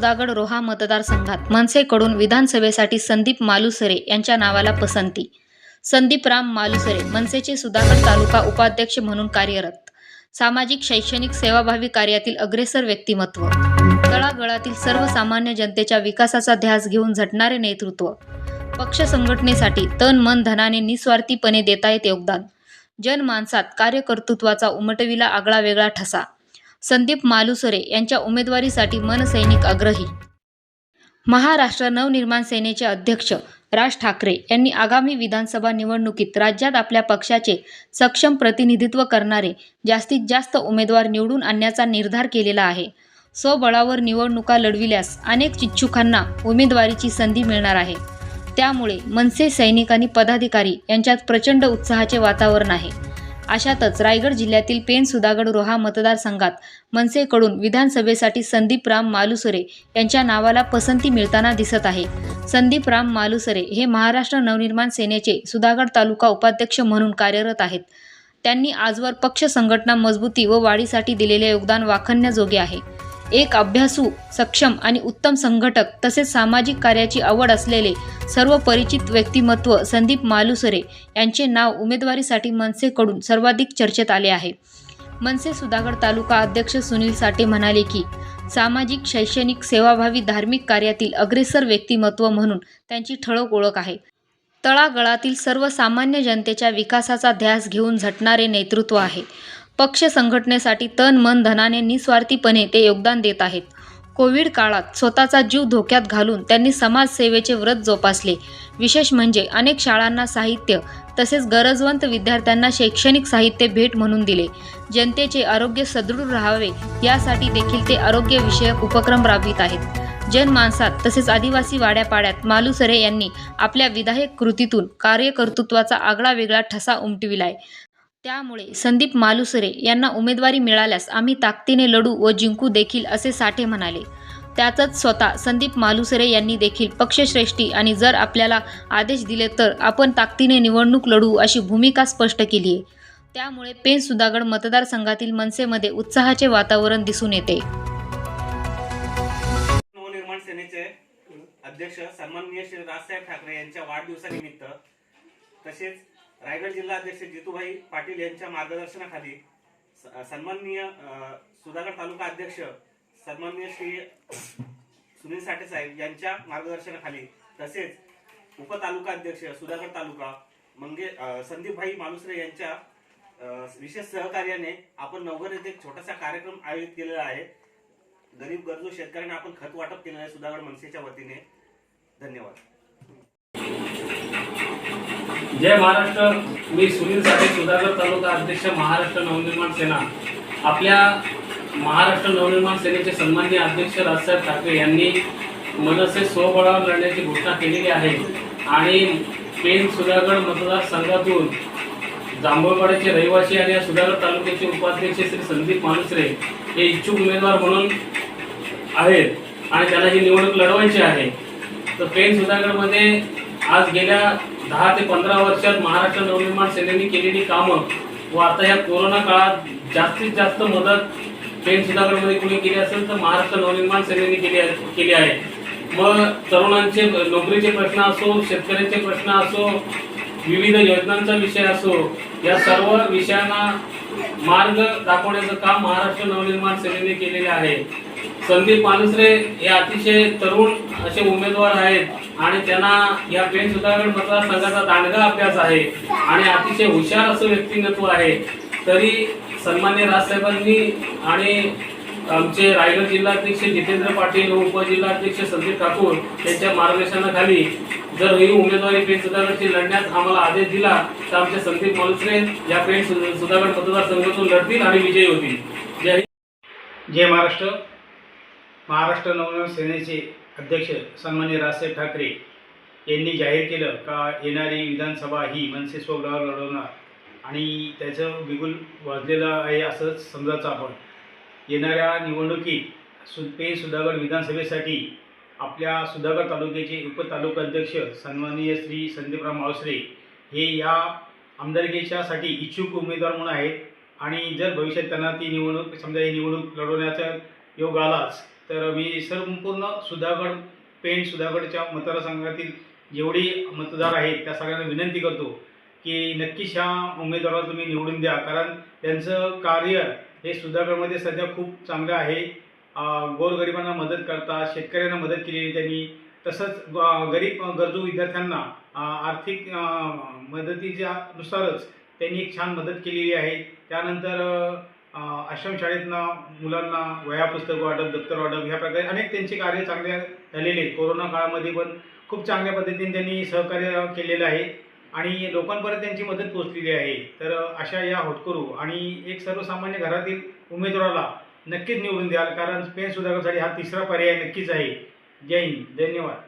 सुधागड रोहा मतदारसंघात मनसेकडून विधानसभेसाठी संदीप मालुसरे यांच्या नावाला पसंती. संदीप राम मालुसरे मनसेचे सुधागड तालुका उपाध्यक्ष म्हणून कार्यरत. सामाजिक शैक्षणिक सेवाभावी कार्यातील अग्रेसर व्यक्तिमत्व. तळागळातील सर्वसामान्य जनतेच्या विकासाचा ध्यास घेऊन झटणारे नेतृत्व. पक्ष संघटनेसाठी तन मन धनाने निस्वार्थीपणे देता येत योगदान. जनमानसात कार्यकर्तृत्वाचा उमटविला आगळा वेगळा ठसा. संदीप मालुसरे यांच्या उमेदवारीसाठी मनसैनिक आग्रही. महाराष्ट्र नवनिर्माण सेनेचे अध्यक्ष राज ठाकरे यांनी आगामी विधानसभा निवडणुकीत राज्यात आपल्या पक्षाचे सक्षम प्रतिनिधित्व करणारे जास्तीत जास्त उमेदवार निवडून आणण्याचा निर्धार केलेला आहे. स्वबळावर निवडणुका लढविल्यास अनेक इच्छुकांना उमेदवारीची संधी मिळणार आहे. त्यामुळे मनसे सैनिक आणि पदाधिकारी यांच्यात प्रचंड उत्साहाचे वातावरण आहे. अशातच रायगड जिल्ह्यातील पेन सुधागड रोहा मतदारसंघात मनसेकडून विधानसभेसाठी संदीप राम मालुसरे यांच्या नावाला पसंती मिळताना दिसत आहे. संदीप राम मालुसरे हे महाराष्ट्र नवनिर्माण सेनेचे सुधागड तालुका उपाध्यक्ष म्हणून कार्यरत आहेत. त्यांनी आजवर पक्ष संघटना मजबूती व वाढीसाठी दिलेले योगदान वाखण्याजोगे आहे. एक अभ्यासू सक्षम आणि उत्तम संघटक तसेच सामाजिक कार्याची आवड असलेले सर्व परिचित व्यक्तिमत्व संदीप मालुसरे यांचे नाव उमेदवारीसाठी मनसेकडून सर्वाधिक चर्चेत आले आहे. मनसे सुधागड तालुका अध्यक्ष सुनील साठे म्हणाले की सामाजिक शैक्षणिक सेवाभावी धार्मिक कार्यातील अग्रेसर व्यक्तिमत्व म्हणून त्यांची ठळक ओळख आहे. तळागळातील सर्वसामान्य जनतेच्या विकासाचा ध्यास घेऊन झटणारे नेतृत्व आहे. पक्ष संघटनेसाठी तन मन धनाने निस्वार्थीपणे ते योगदान देत आहेत. कोविड काळात स्वतःचा जीव धोक्यात घालून त्यांनी समाजसेवेचे व्रत जोपासले. विशेष म्हणजे अनेक शाळांना साहित्य तसेच गरजवंत विद्यार्थ्यांना शैक्षणिक साहित्य भेट म्हणून दिले. जनतेचे आरोग्य सदृढ राहावे यासाठी देखील ते आरोग्यविषयक उपक्रम राबवित आहेत. जनमानसात तसेच आदिवासी वाड्यापाड्यात मालुसरे यांनी आपल्या विधायक कृतीतून कार्यकर्तृत्वाचा आगळा वेगळा ठसा उमटविलाय. त्यामुळे संदीप मालुसरे यांना उमेदवारी मिळाल्यास आम्ही ताकदीने लढू व जिंकू देखील असे साठे म्हणाले. त्यातच स्वतः संदीप मालुसरे यांनी देखील पक्षश्रेष्ठी आणि जर आपल्याला आदेश दिले तर आपण ताकदीने निवडणूक लढू अशी भूमिका स्पष्ट केली आहे त्यामुळे पेन सुधागड मतदारसंघातील मनसेमध्ये उत्साहाचे वातावरण दिसून येते. नवनिर्माण सेनेचे अध्यक्ष सन्माननीय श्री राजसाहेब ठाकरे यांच्या वाढदिवसानिमित्त तसेच रायगड जिल्हा अध्यक्ष जितूभाई पाटील यांच्या मार्गदर्शनाखाली स- सन्माननीय सुधागड तालुका अध्यक्ष सन्माननीय श्री सुनील साठे साहेब यांच्या मार्गदर्शनाखाली तसेच उपतालुका अध्यक्ष सुधागड तालुका मंगे संदीपभाई मालुसरे यांच्या विशेष सहकार्याने आपण नवघर येथे एक छोटासा कार्यक्रम आयोजित केलेला आहे. गरीब गरजू शेतकऱ्यांना आपण खत वाटप केलं आहे सुधागड मनसेच्या वतीने. धन्यवाद. जय महाराष्ट्र. मी सुनील साठे सुधागर तालुका अध्यक्ष महाराष्ट्र नवनिर्माण सेना. आपल्या महाराष्ट्र नवनिर्माण सेनेचे सन्माननीय अध्यक्ष राजसाहेब ठाकरे यांनी मनसे स्वबळावर लढण्याची घोषणा केलेली आहे. आणि पेन सुधागड मतदारसंघातून जांभूळपाड्याचे रहिवासी आणि या सुधागड तालुक्याचे उपाध्यक्ष श्री संदीप मानुसरे हे इच्छुक उमेदवार म्हणून आहेत आणि त्यांना ही निवडणूक लढवायची आहे. तर पेन सुधागडमध्ये आज गेल्या दहा ते पंधरा वर्षात महाराष्ट्र नवनिर्माण सेनेने केलेली कामं व आता या कोरोना काळात जास्तीत जास्त मदत पेन सुधाकरमध्ये कुणी केली असेल तर महाराष्ट्र नवनिर्माण सेनेने केली आहे केली आहे. मग तरुणांचे नोकरीचे प्रश्न असो शेतकऱ्यांचे प्रश्न असो विविध योजनांचा विषय असो या सर्व विषयांना मार्ग दाखवण्याचं काम महाराष्ट्र नवनिर्माण सेनेने केलेले आहे. संदीप मानुसरे हे अतिशय तरुण असे उमेदवार आहेत आणि त्यांना या पेन सुधागड मतदारसंघाचा दांडगा अभ्यास आहे आणि अतिशय हुशार असं व्यक्तिमत्व आहे. तरी सन्मान्य राजसाहेबांनी आणि आमचे रायगड जिल्हाध्यक्ष जितेंद्र पाटील व उपजिल्हाध्यक्ष संदीप ठाकूर यांच्या मार्गदर्शनाखाली जर ही उमेदवारी पेन सुधागडची लढण्यास आम्हाला आदेश दिला तर आमचे संदीप मालुसरे या पेन सुधागड मतदारसंघातून लढतील आणि विजयी होतील. जय जय महाराष्ट्र. महाराष्ट्र नवनिर्माण सेनेचे अध्यक्ष सन्मान्य राजसाहेब ठाकरे यांनी जाहीर केलं का येणारी विधानसभा ही मनसे स्वबळावर लढवणार? आणि त्याचं बिगुल वाजलेलं आहे असंच समजायचं आपण. येणाऱ्या निवडणुकीत सु पे सुधागड विधानसभेसाठी आपल्या सुधागड तालुक्याचे उपतालुकाध्यक्ष सन्माननीय श्री संदीपराव मावसरे हे या आमदारकीच्यासाठी इच्छुक उमेदवार म्हणून आहेत. आणि जर भविष्यात त्यांना ती निवडणूक समजा ही निवडणूक लढवण्याचा योग आलाच तर मी संपूर्ण सुधागड पेण सुधागडच्या मतदारसंघातील जेवढी मतदार आहेत त्या सगळ्यांना विनंती करतो की नक्कीच ह्या उमेदवाराला तुम्ही निवडून द्या. कारण त्यांचं कार्य हे सुधागडमध्ये सध्या खूप चांगलं आहे. गोरगरिबांना मदत करतात शेतकऱ्यांना मदत केलेली त्यांनी. तसंच गरीब गरजू विद्यार्थ्यांना आर्थिक मदतीच्या नुसारच त्यांनी एक छान मदत केलेली आहे. त्यानंतर अं, आश्रमशाळेतनं मुलांना वह्या पुस्तक वाटप दप्तर वाटप ह्या प्रकारे अनेक त्यांचे कार्य चांगले झालेले आहेत. कोरोना काळामध्ये पण खूप चांगल्या पद्धतीने त्यांनी सहकार्य केलेलं आहे आणि लोकांपर्यंत त्यांची मदत पोचलेली आहे. तर अशा या होतकरू आणि एक सर्वसामान्य घरातील उमेदवाराला नक्कीच निवडून द्याल कारण पेन सुधारण्यासाठी हा तिसरा पर्याय नक्कीच आहे. जय हिंद. धन्यवाद.